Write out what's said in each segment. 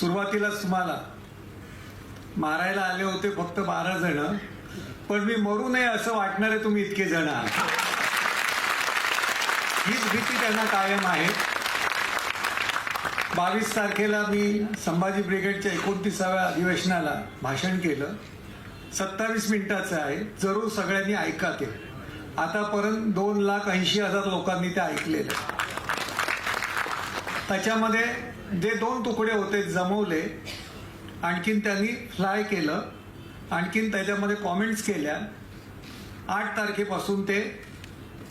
सुरुवातीलाच तुम्हाला मारायला आले होते फक्त बारा जण पण मी मरू नये असं वाटणारे तुम्ही इतके जण आहात. हीच भीती त्यांना कायम आहे. बावीस तारखेला मी संभाजी ब्रिगेडच्या एकोणतीसाव्या अधिवेशनाला भाषण केलं. सत्तावीस मिनिटाचं आहे. जरूर सगळ्यांनी ऐका ते. आतापर्यंत दोन लाख ऐंशी हजार लोकांनी ते ऐकलेलं. त्याच्यामध्ये जे दोन तुकडे होते जमवले आणखीन त्यांनी फ्लाय केलं आणखीन त्याच्यामध्ये कॉमेंट्स केल्या. आठ तारखेपासून ते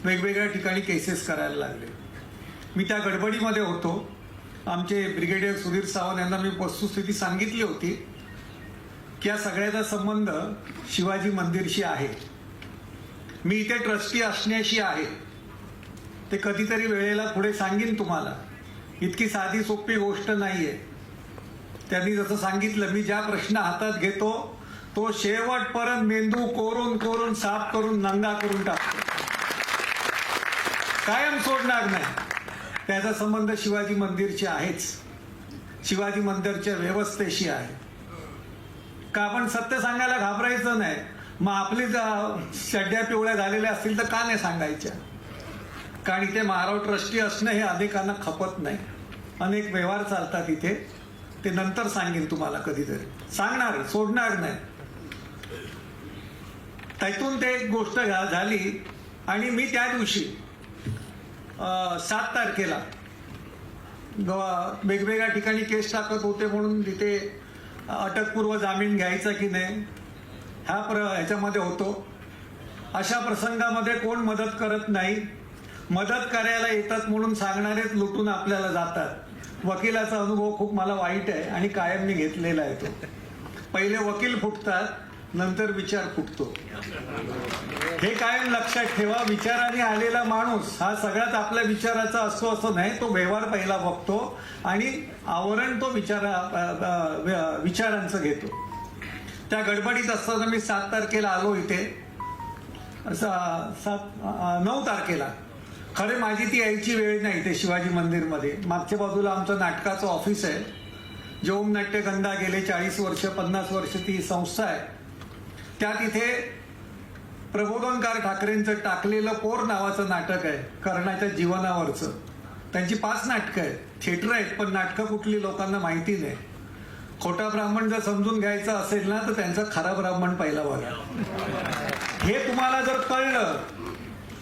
वेगवेगळ्या ठिकाणी केसेस करायला लागले. मी त्या गडबडीमध्ये होतो. आमचे ब्रिगेडियर सुधीर सावंत यांना मी वस्तुस्थिती सांगितली होती की या सगळ्याचा संबंध शिवाजी मंदिरशी आहे. मी इथे ट्रस्टी असण्याशी आहे. ते कधीतरी वेळेला पुढे सांगेन तुम्हाला. इतकी साधी सोपी गोष्ट नाहीये. त्यांनी जसं सांगितलं मी ज्या प्रश्न हातात घेतो तो शेवटपर्यंत मेंदू कोरून कोरून साफ करून नंगा करून टाकतो. कायम सोडणार नाही. त्याचा संबंध शिवाजी मंदिरशी आहेच. शिवाजी मंदिरच्या व्यवस्थेशी आहे. का आपण सत्य सांगायला घाबरायचं नाही? मग आपली चड्ड्या पिवळ्या झालेल्या असतील तर का नाही सांगायच्या? कारण इथे महाराव ट्रस्टी असणं हे अनेकांना खपत नाही. अनेक व्यवहार चालतात इथे. ते नंतर सांगेन तुम्हाला कधीतरी. सांगणार सोडणार नाही. त्यातून ते एक गोष्ट झाली आणि मी त्या दिवशी सात तारखेला ग- वेगवेगळ्या ठिकाणी केस टाकत होते म्हणून तिथे अटकपूर्व जामीन घ्यायचा की नाही ह्या प्र ह्याच्यामध्ये होतो. अशा प्रसंगामध्ये कोण मदत करत नाही. मदत करायला येतात म्हणून सांगणारेच लुटून आपल्याला जातात. वकिलाचा अनुभव खूप मला वाईट आहे आणि कायम मी घेतलेला आहे तो. पहिले वकील फुटतात नंतर विचार फुटतो. हे कायम लक्षात ठेवा विचाराने आलेला माणूस हा सगळ्यात आपल्या विचाराचा असतो असं नाही तो व्यवहार पहिला बघतो आणि आवरण तो विचारा विचारांचं घेतो. त्या गडबडीत असताना मी सात तारखेला आलो इथे. सात नऊ तारखेला. खरे माझी ती यायची वेळ नाही ते शिवाजी मंदिरमध्ये. मागच्या बाजूला आमचं नाटकाचं ऑफिस आहे. जोम ओम नाट्यगंधा गेले चाळीस वर्ष पन्नास वर्ष ती संस्था आहे. त्यात इथे प्रबोधनकार ठाकरेंचं टाकलेलं पोर नावाचं नाटक आहे कर्णाच्या जीवनावरचं. त्यांची पाच नाटकं आहेत. थिएटर आहेत पण नाटकं कुठली लोकांना माहिती नाही. खोटा ब्राह्मण जर समजून घ्यायचा असेल ना तर त्यांचा खरा ब्राह्मण पहिला बघा हे तुम्हाला जर कळलं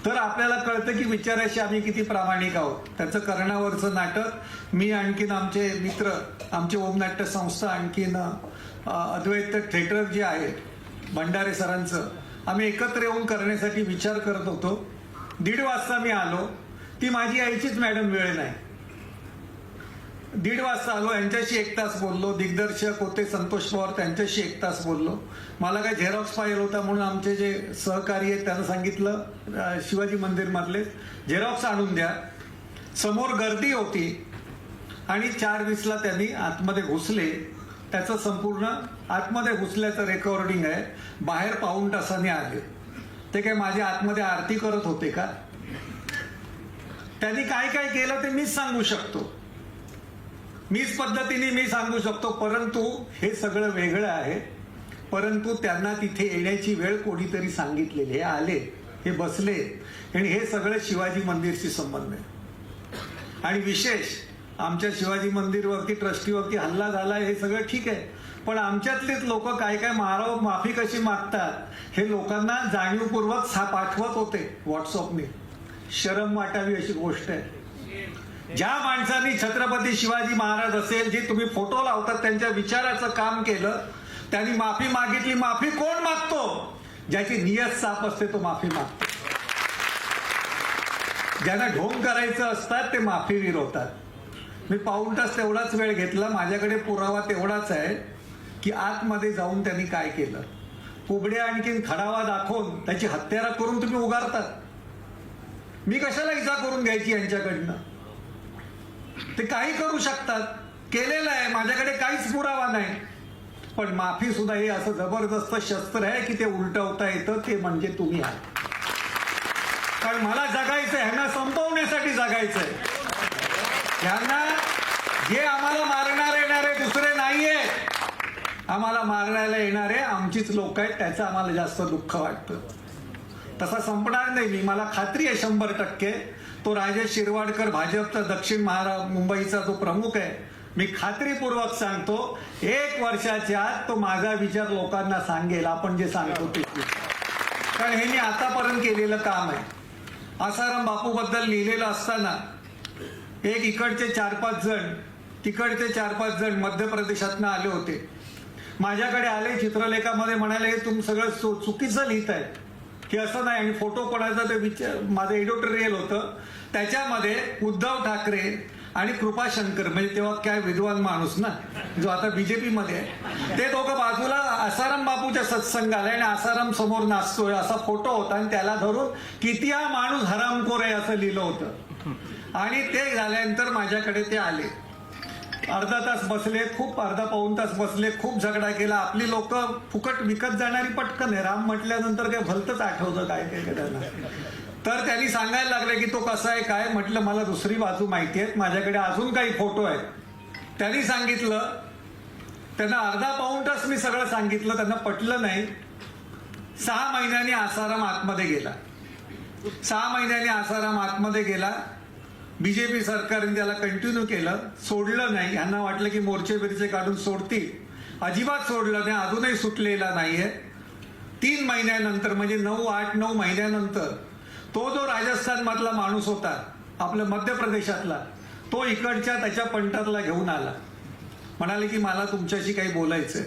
तर आपल्याला कळतं की विचाराशी आम्ही किती प्रामाणिक आहोत. त्याचं कर्णावरचं नाटक मी आणखीन आमचे मित्र आमचे ओम नाट्य संस्था आणखीन अद्वैत थिएटर जे आहे भंडारे सरांचं आम्ही एकत्र येऊन करण्यासाठी विचार करत होतो. दीड वाजता मी आलो. ती माझी यायचीच मॅडम वेळ नाही. दीड वाजता आलो यांच्याशी एक तास बोललो. दिग्दर्शक होते संतोष पवार त्यांच्याशी एक तास बोललो. मला काय झेरॉक्स पाहिजे होता म्हणून आमचे जे सहकारी आहेत त्यांना सांगितलं. शिवाजी मंदिर मधले झेरॉक्स आणून द्या. समोर गर्दी होती आणि चार वीसला त्यांनी आतमध्ये घुसले. त्याचं संपूर्ण आतमध्ये घुसल्याचं रेकॉर्डिंग आहे. बाहेर पाऊण तासाने आले. ते काय माझ्या आतमध्ये आरती करत होते का? त्यांनी काय काय केलं ते मीच सांगू शकतो. मीच पद्धतीने मी सांगू शकतो परंतु हे सगळं वेगळं आहे. परंतु त्यांना तिथे येण्याची वेळ कोणीतरी सांगितलेली हे आले हे बसले आणि हे सगळं शिवाजी मंदिरशी संबंध आहे. आणि विशेष आमच्या शिवाजी मंदिरवरती ट्रस्टीवरती हल्ला झाला हे सगळं ठीक आहे. पण आमच्यातलेच लोक काय काय माराव माफी कशी मागतात हे लोकांना जाणीवपूर्वक सा पाठवत होते व्हॉट्सअपने शरम वाटावी अशी गोष्ट आहे. ज्या माणसांनी छत्रपती शिवाजी महाराज असेल जे तुम्ही फोटो लावतात त्यांच्या विचाराचं काम केलं त्यांनी माफी मागितली माफी कोण मागतो? ज्याची नियत साफ असते तो माफी मागतो. ज्यांना ढोंग करायचं असतात ते माफी विरवतात मी पाऊण तास तेवढाच वेळ घेतला माझ्याकडे पुरावा तेवढाच आहे की आतमध्ये जाऊन त्यांनी काय केलं. कुबड्या आणखीन खडावा दाखवून त्याची हत्यारा करून तुम्ही उगारतात मी कशाला इजा करून घ्यायची यांच्याकडनं? ते काही करू शकतात. केलेलं आहे. माझ्याकडे काहीच पुरावा नाही. पण माफी सुद्धा हे असं जबरदस्त शस्त्र आहे की ते उलटवता येतं ते म्हणजे तुम्ही आहात कारण मला जगायचं ह्यांना संपवण्यासाठी जगायचंय. ह्यांना जे आम्हाला मारणार येणारे दुसरे नाहीये. आम्हाला मारण्याला येणारे आमचीच लोक आहेत त्याचं आम्हाला जास्त दुःख वाटतं. तसा संपणार नाही. मी मला खात्री आहे शंभर टक्के. तो राजेश शिरवाडकर भाजपचा दक्षिण महारा मुंबईचा जो प्रमुख आहे मी खात्रीपूर्वक सांगतो एक वर्षाच्या आत तो माझा विचार लोकांना सांगेल आपण जे सांगतो ते. कारण हे मी आतापर्यंत केलेलं काम आहे. आसाराम बापूबद्दल लिहिलेलं असताना एक इकडचे चार पाच जण तिकडचे चार पाच जण मध्य प्रदेशातनं आले होते. माझ्याकडे आले चित्रलेखामध्ये म्हणाले हे तुम सगळं चुकीचं लिहित आहे की असं नाही आणि फोटो कोणाचा ते विचार माझं एडिटोरियल होतं. त्याच्यामध्ये उद्धव ठाकरे आणि कृपाशंकर म्हणजे तेव्हा काय विद्वान माणूस ना जो आता बीजेपीमध्ये आहे. ते दोघं बाजूला आसाराम बापूच्या सत्संगाला आणि आसाराम समोर नाचतोय असा फोटो होता आणि त्याला धरून किती हा माणूस हरामखोर आहे असं लिहिलं होतं. आणि ते झाल्यानंतर माझ्याकडे ते आले. अर्धा तास बसले खूप अर्धा पाऊन तास बसले खूप झगडा केला. आपली लोक फुकट विकत जाणारी पटकन आहे. राम म्हटल्यानंतर काय भलतच आठवतं काय काय त्यांना. तर त्यांनी सांगायला लागले की तो कसा आहे काय म्हटलं मला दुसरी बाजू माहिती आहे. माझ्याकडे अजून काही फोटो आहेत. त्यांनी सांगितलं त्यांना अर्धा पाऊन तास मी सगळं सांगितलं त्यांना पटलं नाही. सहा महिन्यांनी आसाराम आतमध्ये गेला. सहा महिन्यांनी आसाराम आतमध्ये गेला. बीजेपी सरकारने त्याला कंटिन्यू केलं सोडलं नाही. यांना वाटलं की मोर्चे बिरचे काढून सोडतील. अजिबात सोडलं नाही अजूनही सुटलेला नाहीये. तीन महिन्यानंतर म्हणजे नऊ आठ नऊ महिन्यानंतर तो जो राजस्थान मधला माणूस होता आपल्या मध्य प्रदेशातला तो इकडच्या त्याच्या पंटरला घेऊन आला. म्हणाले की मला तुमच्याशी काही बोलायचंय.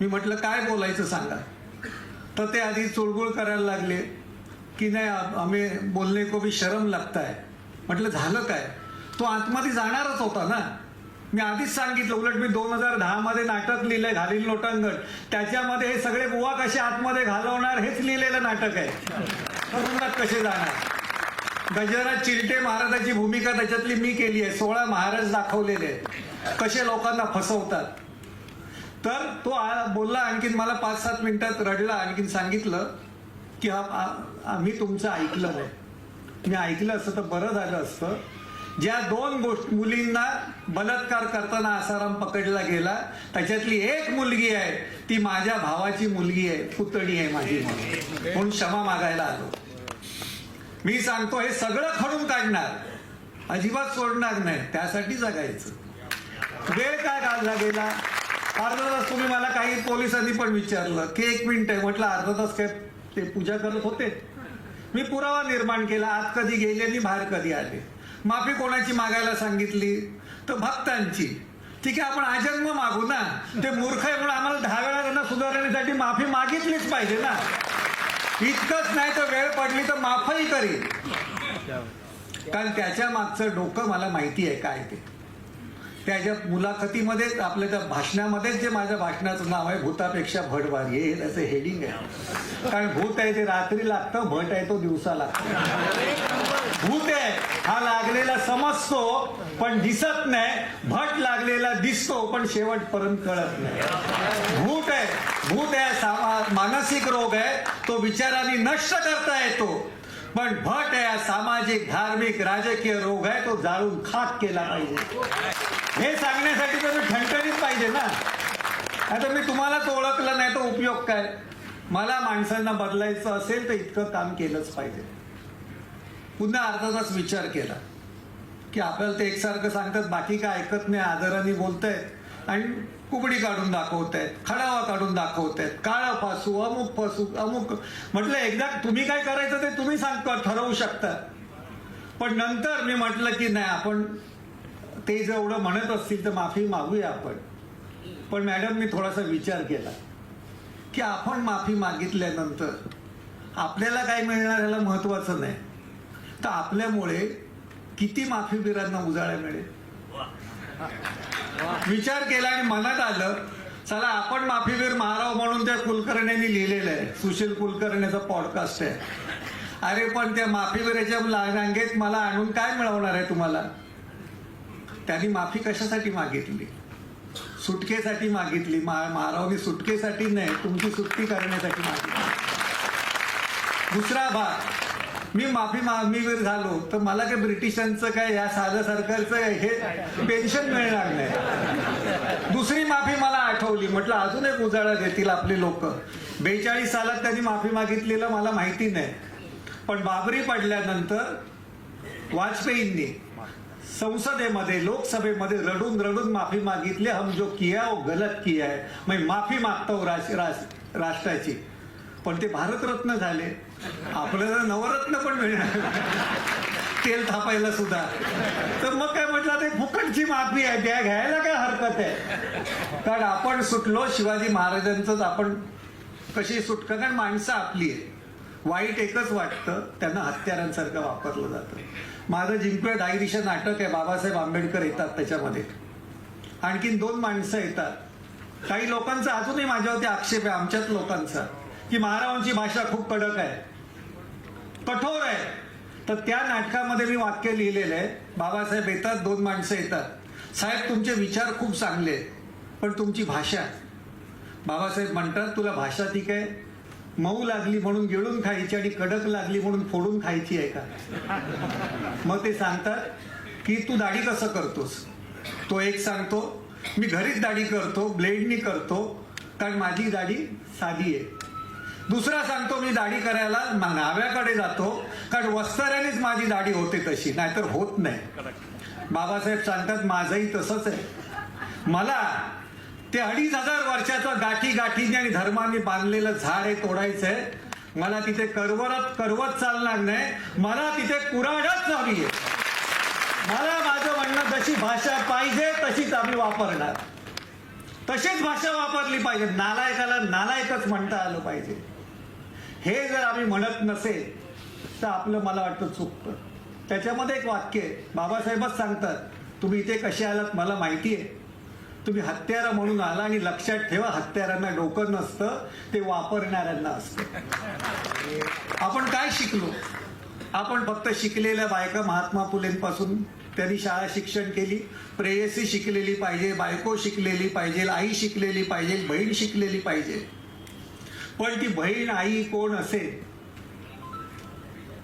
मी म्हटलं काय बोलायचं सांगा. तर ते आधी चुळबुळ करायला लागले की नाही आम्ही बोलणे को भी शरम लगता है म्हटलं झालं काय? तो आतमध्ये जाणारच होता ना. मी आधीच सांगितलं उलट मी दोन हजार दहामध्ये नाटक लिहिलंय घालील लोटांगण त्याच्यामध्ये हे सगळे बुवा कसे आतमध्ये घालवणार हेच लिहिलेलं नाटक आहे. तुरुंगात कसे जाणार? गजराज चिलटे महाराजाची भूमिका त्याच्यातली मी केली आहे. सोळा महाराज दाखवलेले आहेत. कसे लोकांना फसवतात. तर तो आ- बोलला आणखीन मला पाच सात मिनिटात रडला आणखीन सांगितलं की हा आम्ही तुमचं ऐकलं आहे मी ऐकलं असतं तर बरं झालं असतं. ज्या दोन गोष्ट मुलींना बलात्कार करताना आसाराम पकडला गेला त्याच्यातली एक मुलगी आहे ती माझ्या भावाची मुलगी आहे पुतणी आहे माझी म्हणून क्षमा मागायला आलो. मी सांगतो हे सगळं खडून काढणार. अजिबात सोडणार नाही. त्यासाठी जगायचं. वेळ काय काढला गेला? अर्धा तास तुम्ही मला काही पोलिसांनी पण विचारलं. की एक मिनिट आहे म्हटलं अर्धा तास काय ते पूजा करत होते? मी पुरावा निर्माण केला. आत कधी गेले आणि बाहेर कधी आले? माफी कोणाची मागायला सांगितली? तर भक्तांची. ठीक आहे आपण आजन्म मागू ना. ते मूर्ख आहे म्हणून आम्हाला दहा वेळा त्यांना सुधारण्यासाठी माफी मागितलीच पाहिजे ना. इतकंच नाही तर वेळ पडली तर माफही करील कारण त्याच्या मागचं डोकं मला माहिती आहे काय ते. त्याच्या मुलाखतीमध्ये आपल्या त्या भाषणामध्येच जे माझ्या भाषणाचं नाव आहे भूतापेक्षा भट भारी हे त्याचं हेडिंग आहे. कारण भूत आहे ते रात्री लागतं भट आहे तो दिवसा लागतो. भूत आहे हा लागलेला समजतो पण दिसत नाही. भट लागलेला दिसतो पण शेवटपर्यंत कळत नाही. भूत आहे भूत आहे मानसिक रोग आहे तो विचाराने नष्ट करता येतो. पण भट आहे सामाजिक धार्मिक राजकीय रोग आहे तो जाळून खाक केला पाहिजे. हे सांगण्यासाठी तर मी ठणठणीत पाहिजे ना. आता मी तुम्हालाच ओळखलं नाही तर उपयोग काय? मला माणसांना बदलायचं असेल तर इतकं काम केलंच पाहिजे. पुन्हा अर्धा तास विचार केला. की आपल्याला ते एकसारखं सांगतात बाकी काय ऐकत नाही आदराने बोलतायत आणि कुबडी काढून दाखवत आहेत खडावा काढून दाखवत आहेत काळं फासू अमुक फासू अमुक. म्हटलं एकदा तुम्ही काय करायचं ते तुम्ही सांगता ठरवू शकता. पण नंतर मी म्हटलं की नाही आपण ते जेवढं म्हणत असतील तर माफी मागूया आपण. पण मॅडम मी थोडासा विचार केला. की आपण माफी मागितल्यानंतर आपल्याला काय मिळणार ह्याला महत्वाचं नाही. तर आपल्यामुळे किती माफीवीरांना उजाळा मिळेल? विचार केला आणि मनात आलं चला आपण माफीवीर महाराव म्हणून त्या कुलकर्ण्यांनी लिहिलेलं आहे. सुशील कुलकर्ण्याचा पॉडकास्ट आहे. अरे पण त्या माफीवीराच्या ला- रांगेत मला आणून काय मिळवणार आहे तुम्हाला? त्यांनी माफी कशासाठी मागितली? सुटकेसाठी मागितली. मा- मी सुटकेसाठी नाही तुमची सुटकी करण्यासाठी मागितली. दुसरा भाग. मी माफी मागणीवर झालो तर मला काय ब्रिटिशांचं काय या साधं सरकारचं हे पेन्शन मिळणार नाही. दुसरी माफी मला आठवली. म्हटलं अजून एक उजाळा देतील आपली लोक. बेचाळीस सालात त्यांनी माफी मागितलेलं मला माहिती नाही. पण बाबरी पडल्यानंतर वाजपेयींनी संसदेमध्ये लोकसभेमध्ये रडून रडून माफी मागितली. हम जो किया वो गलत किया है. मैं माफी मागतो राष्ट्राची. पण ते भारतरत्न झाले. आपल्याला नवरत्न पण मिळणार. तेल थापायला सुद्धा. तर मग काय म्हटलं ते फुकटची माफी आहे. त्या घ्यायला काय हरकत आहे? कारण आपण सुटलो शिवाजी महाराजांचंच आपण कशी सुटका कारण माणसं आपली आहे वाईट एकच वाटतं त्यांना हत्यारांसारखं वापरलं जातं. माझं जिंकूया दाई नाटक आहे बाबासाहेब आंबेडकर येतात त्याच्यामध्ये. आणखीन दोन माणसं येतात. काही लोकांचा अजूनही माझ्यावरती आक्षेप आहे आमच्याच लोकांचा की महारावांची भाषा खूप कडक आहे. कठोर आहे. तर त्या नाटकामध्ये मी वाक्य लिहिलेलं आहे बाबासाहेब येतात दोन माणसं येतात. साहेब तुमचे विचार खूप चांगले आहेत पण तुमची भाषा. बाबासाहेब म्हणतात तुला भाषा ठीक आहे मऊ लागली म्हणून गिळून खायची आणि कडक लागली म्हणून फोडून खायची आहे का? मग ते सांगतात की तू दाढी कसं करतोस? तो एक सांगतो मी घरीच दाढी करतो ब्लेडनी करतो कारण माझी दाढी साधी आहे. दुसरा सांगतो मी दाढी करायला नाव्याकडे न्हाव्याकडे जातो कारण वस्त्रानेच माझी दाढी होते तशी नाहीतर होत नाही. बाबासाहेब सांगतात माझंही तसंच आहे. मला ते अडीच हजार वर्षाचं गाठी गाठीने आणि धर्माने बांधलेलं झाड हे तोडायचं आहे मला तिथे करवरत करवत चालणार नाही. मला तिथे कुराडच हवी आहे मला माझं म्हणणं जशी भाषा पाहिजे तशीच आम्ही वापरणार. तशीच भाषा वापरली पाहिजे. नालायकाला नालायकच म्हणता आलं पाहिजे. हे जर आम्ही म्हणत नसेल तर आपलं मला वाटतं चुकतं. त्याच्यामध्ये एक वाक्य आहे. बाबासाहेबच सांगतात तुम्ही इथे कसे आलात मला माहिती आहे तुम्ही हत्यारा म्हणून आला आणि लक्षात ठेवा हत्यारांना डोकं नसतं ते वापरणाऱ्यांना असतं. आपण काय शिकलो? आपण फक्त शिकलेल्या बायका महात्मा फुलेंपासून त्यांनी शाळा शिक्षण केली. प्रेयसी शिकलेली पाहिजे बायको शिकलेली पाहिजे आई शिकलेली पाहिजे बहीण शिकलेली पाहिजे. पण ती बहीण आई कोण असेल?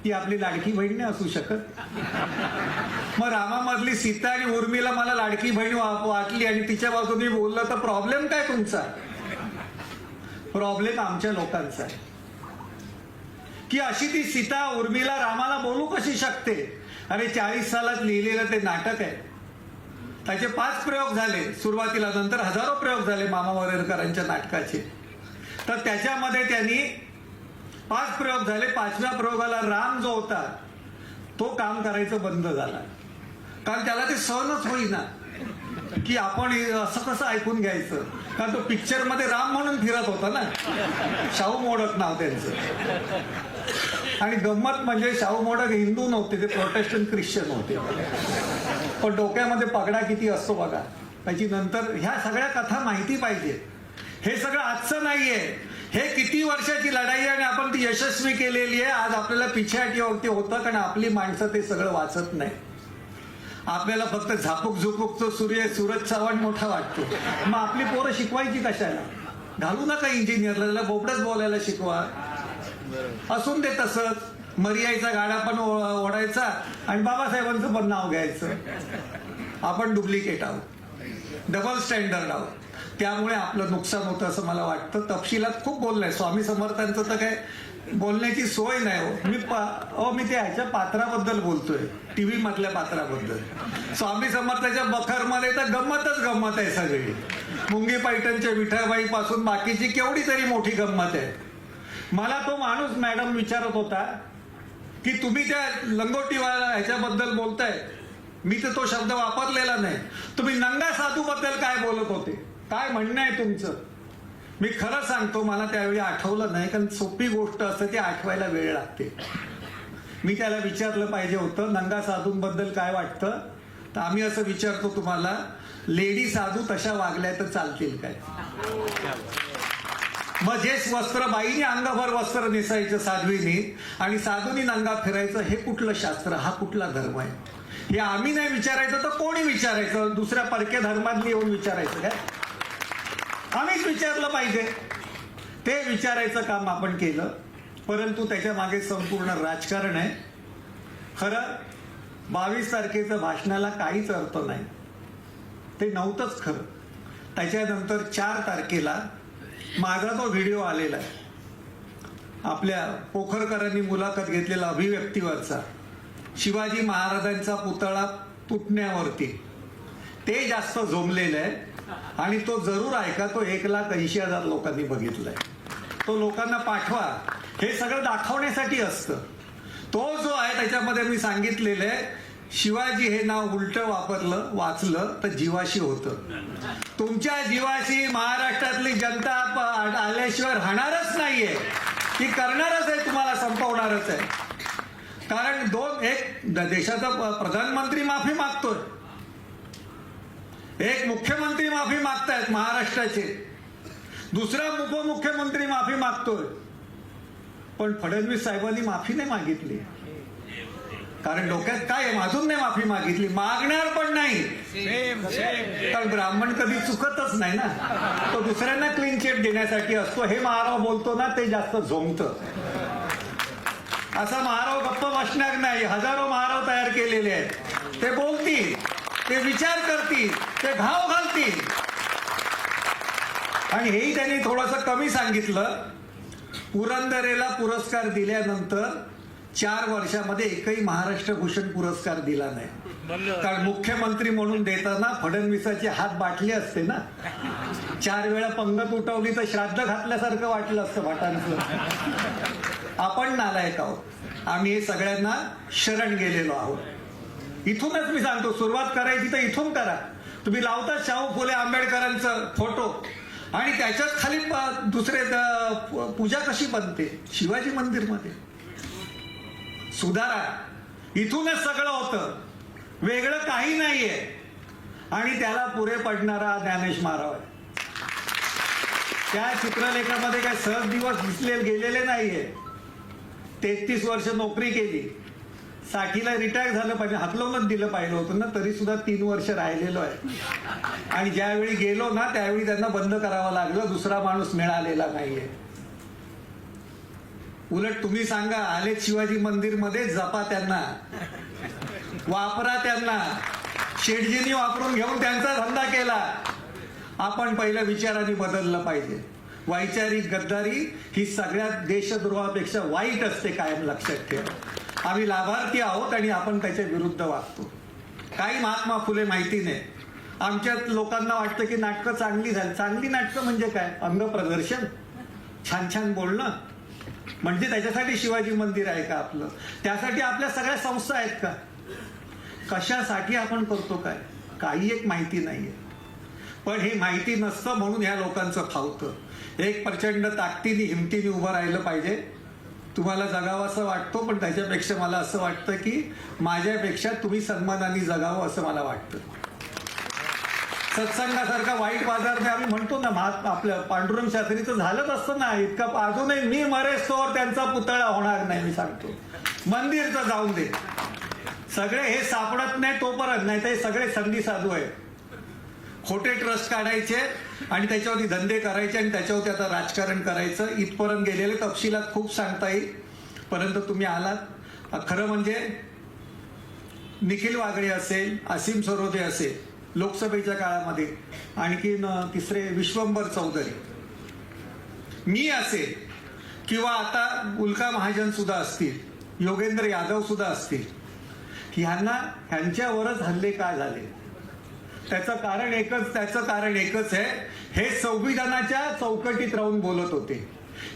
ती आपली लाडकी बहीण नाही असू शकत. मग रामामधली सीता आणि उर्मिला मला लाडकी बहीण वाटली आणि तिच्या बाजूने बोललं तर प्रॉब्लेम काय तुमचा? प्रॉब्लेम आमच्या लोकांचा आहे. की अशी ती सीता उर्मिला रामाला बोलू कशी शकते? अरे चाळीस सालात लिहिलेलं ते नाटक आहे. त्याचे पाच प्रयोग झाले. सुरुवातीला नंतर हजारो प्रयोग झाले मामा वरेरकरांच्या नाटकाचे. तर त्याच्यामध्ये त्यांनी पाच प्रयोग झाले पाचव्या प्रयोगाला राम जो होता तो काम करायचं बंद झाला. कारण त्याला ते सहनच होईना की आपण असं कसं ऐकून घ्यायचं? कारण तो पिक्चरमध्ये राम म्हणून फिरत होता ना. शाहू मोडक नाव त्यांचं. आणि गंमत म्हणजे शाहू मोडक हिंदू नव्हते ते प्रोटेस्टंट ख्रिश्चन होते. पण डोक्यामध्ये पगडा किती असतो बघा. त्याची नंतर ह्या सगळ्या कथा माहिती पाहिजे. हे सगळं आजचं नाहीये. हे किती वर्षाची लढाई आहे आणि आपण ती यशस्वी केलेली आहे. आज आपल्याला पिछाटीवरती होतं कारण आपली माणसं ते सगळं वाचत नाही. आपल्याला फक्त झापूक झुपूकचं सूर्य सूरज चव्हाण मोठा वाटतो. मग आपली पोरं शिकवायची कशाला? घालू नका इंजिनियरला बोबडच बोलायला शिकवा. असून ते तसंच मर्यायचा गाडा पण ओ- ओढायचा आणि बाबासाहेबांचं पण नाव घ्यायचं. आपण डुप्लिकेट आहोत. डबल स्टँडर्ड आहोत. त्यामुळे आपलं नुकसान होतं असं मला वाटतं. तपशिलात खूप बोललंय. स्वामी समर्थांचं तर काय बोलण्याची सोय नाही हो. मी पा- अहो मी ते ह्याच्या पात्राबद्दल बोलतोय. टीव्ही मधल्या पात्राबद्दल. स्वामी समर्थाच्या बखरमध्ये तर गंमतच गंमत आहे सगळी. मुंगी पैठणच्या विठाबाई पासून बाकीची केवढी तरी मोठी गंमत आहे. मला तो माणूस मॅडम विचारत होता की तुम्ही त्या लंगोटीवाला ह्याच्याबद्दल बोलताय? मी तर तो शब्द वापरलेला नाही. तुम्ही नंगा साधू बद्दल काय बोलत होते? काय म्हणणं आहे तुमचं? मी खरं सांगतो मला त्यावेळी आठवलं नाही कारण सोपी गोष्ट असते ती आठवायला वेळ लागते. मी त्याला विचारलं पाहिजे होतं नंगा साधूंबद्दल काय वाटतं? तर आम्ही असं विचारतो तुम्हाला लेडी साधू तशा वागल्या तर चालतील काय? मग जे वस्त्र बाईने अंगाभर वस्त्र नेसायचं साधवीने आणि साधूनी नंगा फिरायचं हे कुठलं शास्त्र? हा कुठला धर्म आहे? हे आम्ही नाही विचारायचं तर कोणी विचारायचं? दुसऱ्या परक्या धर्मातली येऊन विचारायचं काय? आम्हीच विचारलं पाहिजे. ते विचारायचं काम आपण केलं. परंतु त्याच्यामागे संपूर्ण राजकारण आहे. खरं बावीस तारखेचं भाषणाला काहीच अर्थ नाही. ते नव्हतंच खरं. त्याच्यानंतर चार तारखेला माझा तो व्हिडिओ आलेला आहे. आपल्या पोखरकरांनी मुलाखत घेतलेला अभिव्यक्तीवरचा. शिवाजी महाराजांचा पुतळा तुटण्यावरती. ते जास्त जोमलेलं आहे. आणि तो जरूर ऐका तो एक लाख ऐंशी हजार लोकांनी बघितलाय. तो लोकांना पाठवा. हे सगळं दाखवण्यासाठी असतं. तो जो आहे त्याच्यामध्ये मी सांगितलेलं आहे शिवाजी हे नाव उलट वापरलं वाचलं तर जीवाशी होतं. तुमच्या जीवाशी महाराष्ट्रातली जनता आल्याशिवाय राहणारच नाहीये. ती करणारच आहे तुम्हाला संपवणारच आहे. कारण दोन एक द- देशाचा प्रधानमंत्री माफी मागतोय. एक मुख्यमंत्री माफी मागतायत महाराष्ट्राचे. दुसरा उपमुख्यमंत्री माफी मागतोय. पण फडणवीस साहेबांनी माफी नाही मागितली. कारण डोक्यात काय अजून नाही माफी मागितली. मागणार पण नाही. कारण ब्राह्मण कधी चुकतच नाही ना. तो दुसऱ्यांना क्लीन चिट देण्यासाठी असतो. हे महाराव बोलतो ना ते जास्त झोमत असा महाराव गप्प बसणार नाही. हजारो महाराव तयार केलेले आहेत. ते बोलतील. ते विचार करतील ते घाव घालतील. आणि हेही त्यांनी थोडस कमी सांगितलं. पुरंदरेला पुरस्कार दिल्यानंतर चार वर्षामध्ये एकही महाराष्ट्र भूषण पुरस्कार दिला नाही. कारण मुख्यमंत्री म्हणून देताना फडणवीसाचे हात बाटले असते ना. चार वेळा पंगत उठवली तर श्राद्ध घातल्यासारखं वाटलं असतं भाटांचं. आपण नालायक आहोत. आम्ही हे सगळ्यांना शरण गेलेलो आहोत. इथूनच मी सांगतो सुरुवात करायची तर इथून करा. तुम्ही लावता शाहू फुले आंबेडकरांचं फोटो आणि त्याच्याच खाली प- दुसरे पूजा कशी बनते? शिवाजी मंदिरमध्ये. सुधारा. इथूनच सगळं होतं. वेगळं काही नाहीये. आणि त्याला पुरे पडणारा ज्ञानेश महाराव आहे. त्या चित्रलेखामध्ये काय सहज दिवस दिसले गेलेले नाहीये. तेहतीस वर्ष नोकरी केली. साठीला रिटायर झालं पाहिजे. हातलवूनच दिलं पाहिजे होतं ना तरी सुद्धा तीन वर्ष राहिलेलो आहे. आणि ज्यावेळी गेलो ना त्यावेळी त्यांना बंद करावं लागलं. दुसरा माणूस मिळालेला नाहीये. उलट तुम्ही सांगा आले शिवाजी मंदिरमध्ये जपा त्यांना. वापरा त्यांना. शेटजींनी वापरून घेऊन त्यांचा धंदा केला. आपण पहिल्या विचाराने बदललं पाहिजे. वैचारिक गद्दारी ही सगळ्यात देशद्रोहापेक्षा वाईट असते कायम लक्षात ठेवा. आम्ही लाभार्थी आहोत आणि आपण त्याच्या विरुद्ध वागतो. काही महात्मा फुले माहिती नाही. आमच्यात लोकांना वाटतं की नाटकं चांगली झाली. चांगली नाटकं म्हणजे काय? अंग प्रदर्शन. छान छान बोलणं. म्हणजे त्याच्यासाठी शिवाजी मंदिर आहे का आपलं? त्यासाठी आपल्या सगळ्या संस्था आहेत का? कशासाठी आपण करतो काय? काही एक माहिती नाहीये. पण हे माहिती नसतं म्हणून ह्या लोकांचं फावतं एक प्रचंड ताकदीने हिमतीने उभं राहिलं पाहिजे. तुम्हाला जगावं असं वाटतो पण त्याच्यापेक्षा मला असं वाटतं की माझ्यापेक्षा तुम्ही सन्मानाने जगावं असं मला वाटतं. सत्संगासारखा वाईट बाजार आम्ही म्हणतो ना महात आपलं पांडुरंग शास्त्रीचं झालंच असतं ना इतका अजूनही मी मरेस्तोवर त्यांचा पुतळा होणार नाही मी सांगतो. मंदिरचं जाऊन दे. सगळे हे सापडत नाही तोपर्यंत नाही तर हे सगळे संधी साधू आहे खोटे ट्रस्ट काढायचे आणि त्याच्यावरती धंदे करायचे आणि त्याच्यावरती आता राजकारण करायचं. इथपर्यंत गेलेले तपशिलात खूप सांगता येईल. परंतु तुम्ही आलात. खरं म्हणजे निखिल वागळे असेल असीम सरोदे असेल लोकसभेच्या काळामध्ये आणखीन तिसरे विश्वंभर चौधरी. मी असेल किंवा आता उल्का महाजन सुद्धा असतील योगेंद्र यादव सुद्धा असतील ह्यांना ह्यांच्यावरच हल्ले का झाले? त्याचं कारण एकच त्याचं कारण एकच आहे हे संविधानाच्या चौकटीत राहून बोलत होते.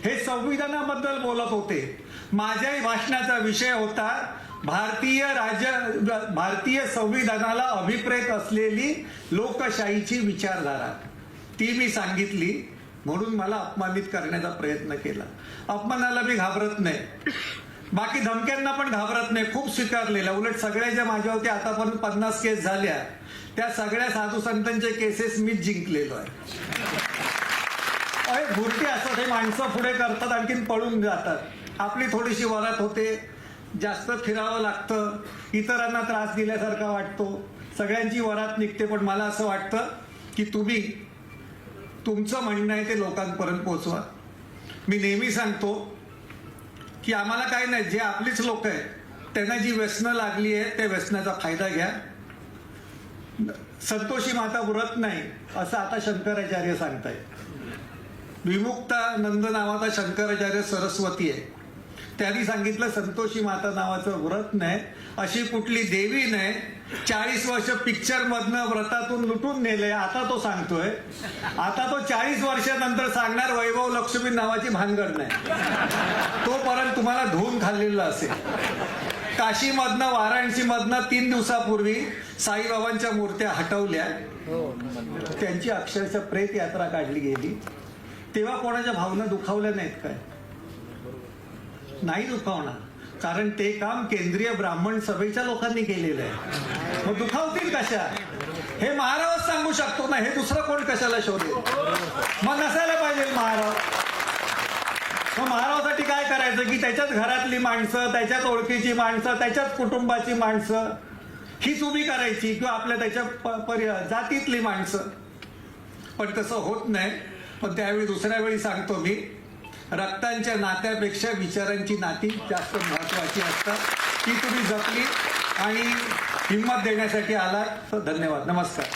हे संविधानाबद्दल बोलत होते. माझ्याही भाषणाचा विषय होता भारतीय राज्य भारतीय संविधानाला अभिप्रेत असलेली लोकशाहीची विचारधारा. ती मी सांगितली म्हणून मला अपमानित करण्याचा प्रयत्न केला. अपमानाला मी घाबरत नाही. बाकी धमक्यांना पण घाबरत नाही. खूप स्वीकारलेल्या. उलट सगळ्या ज्या माझ्यावरती आतापर्यंत पन्नास केस झाल्या त्या सगळ्या साधू संतांचे केसेस मीच जिंकलेलो आहे. अरे भुरटी असं हे माणसं पुढे करतात आणखीन पळून जातात. आपली थोडीशी वरात होते. जास्त फिरावं लागतं. इतरांना त्रास दिल्यासारखा वाटतो. सगळ्यांची वरात निघते पण मला असं वाटतं की तुम्ही तुमचं म्हणणं आहे ते लोकांपर्यंत पोहोचवा मी नेहमी सांगतो की आम्हाला काही नाही जे आपलीच लोक आहेत त्यांना जी व्यसनं लागली आहे त्या व्यसनाचा फायदा घ्या. संतोषी माता व्रत नाही असं आता शंकराचार्य सांगतायत. विमुक्तानंद नावाचा शंकराचार्य सरस्वती आहे. त्यांनी सांगितलं संतोषी माता नावाचं व्रत नाही अशी कुठली देवी नाही चाळीस वर्ष पिक्चर मधनं व्रतातून लुटून नेले आता तो सांगतोय. आता तो चाळीस वर्षानंतर सांगणार वैभव लक्ष्मी नावाची भानगड नाही. तोपर्यंत तुम्हाला धुवून खाल्लेलं असेल. काशीमधनं वाराणसीमधनं तीन दिवसापूर्वी साईबाबांच्या मूर्त्या हटवल्या. त्यांची अक्षरशः प्रेत यात्रा काढली गेली. तेव्हा कोणाच्या भावना दुखावल्या नाहीत काय? नाही दुखावणार. कारण ते काम केंद्रीय ब्राह्मण सभेच्या लोकांनी केलेलं आहे. मग दुखावतील कशा? हे महारावच सांगू शकतो ना हे दुसरं कोण कशाला शोधेल? मग नसायला पाहिजे महाराव. मग महारावासाठी काय करायचं? की त्याच्याच घरातली माणसं त्याच्याच ओळखीची माणसं त्याच्याच कुटुंबाची माणसं हीच उभी करायची किंवा आपल्या त्याच्या प- परि जातीतली माणसं. पण तसं होत नाही. पण त्यावेळी दुसऱ्या वेळी सांगतो मी रक्तांच्या नात्यापेक्षा विचारांची नाती जास्त महत्वाची असतात. ती तुम्ही जपली आणि हिंमत देण्यासाठी आलात. तर धन्यवाद. नमस्कार.